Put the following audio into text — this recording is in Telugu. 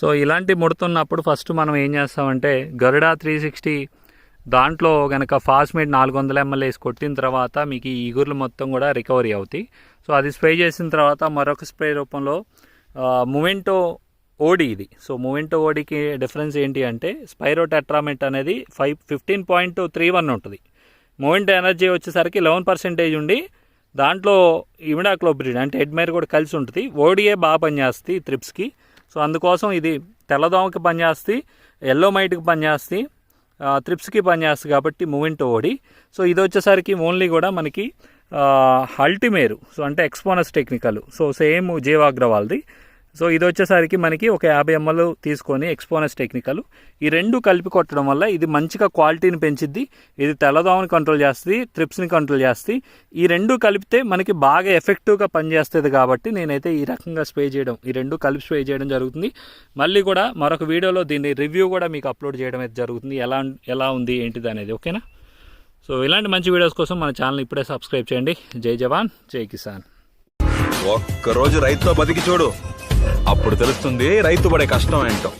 సో ఇలాంటి ముడుతున్నప్పుడు ఫస్ట్ మనం ఏం చేస్తామంటే గరుడా త్రీ సిక్స్టీ దాంట్లో కనుక ఫాస్మేట్ నాలుగు వందల ఎంఎల్ వేసి కొట్టిన తర్వాత మీకు ఈ ఈగుర్లు మొత్తం కూడా రికవరీ అవుతాయి. సో అది స్ప్రే చేసిన తర్వాత మరొక స్ప్రే రూపంలో మూమెంటో ఓడి ఇది. సో మూమెంటో ఓడికి డిఫరెన్స్ ఏంటి అంటే స్పైరో టెట్రామెట్ అనేది five fifteen point three one ఉంటుంది. మూమెంట్ ఎనర్జీ వచ్చేసరికి లెవెన్ పర్సెంటేజ్ ఉండి దాంట్లో ఇమిడాక్లోబ్రిడ్ అంటే హెడ్మైర్ కూడా కలిసి ఉంటుంది. ఓడియే బాగా పనిచేస్తుంది త్రిప్స్కి. సో అందుకోసం ఇది తెల్లదోమకి పనిచేస్తుంది ఎల్లో మైట్కి పనిచేస్తుంది త్రిప్స్కి పనిచేస్తుంది కాబట్టి మూవెంట్ ఓడి సో ఇది వచ్చేసరికి ఓన్లీ కూడా మనకి అల్టిమేరు సో అంటే ఎక్స్పోనస్ టెక్నికల్ సో సేమ్ జీవాగ్రవాల్ది. సో ఇది వచ్చేసరికి మనకి ఒక యాభై ఎంఎల్ తీసుకొని ఎక్స్పోనస్ టెక్నికల్ ఈ రెండు కలిపి కొట్టడం వల్ల ఇది మంచిగా క్వాలిటీని పెంచిద్ది ఇది తెల్లదోమని కంట్రోల్ చేస్తుంది ట్రిప్స్ని కంట్రోల్ చేస్తుంది. ఈ రెండు కలిపితే మనకి బాగా ఎఫెక్టివ్గా పనిచేస్తుంది కాబట్టి నేనైతే ఈ రకంగా స్ప్రే చేయడం ఈ రెండు కలిపి స్ప్రే చేయడం జరుగుతుంది. మళ్ళీ కూడా మరొక వీడియోలో దీన్ని రివ్యూ కూడా మీకు అప్లోడ్ చేయడం అయితే జరుగుతుంది. ఎలా ఎలా ఉంది ఏంటిది అనేది ఓకేనా? సో ఇలాంటి మంచి వీడియోస్ కోసం మన ఛానల్ ఇప్పుడే సబ్స్క్రైబ్ చేయండి. జై జవాన్ జై కిసాన్. ఒక్కరోజు రైతుతో బతికి చూడు. అప్పుడు తెలుస్తుంది రైతు పడే కష్టం ఏంటో.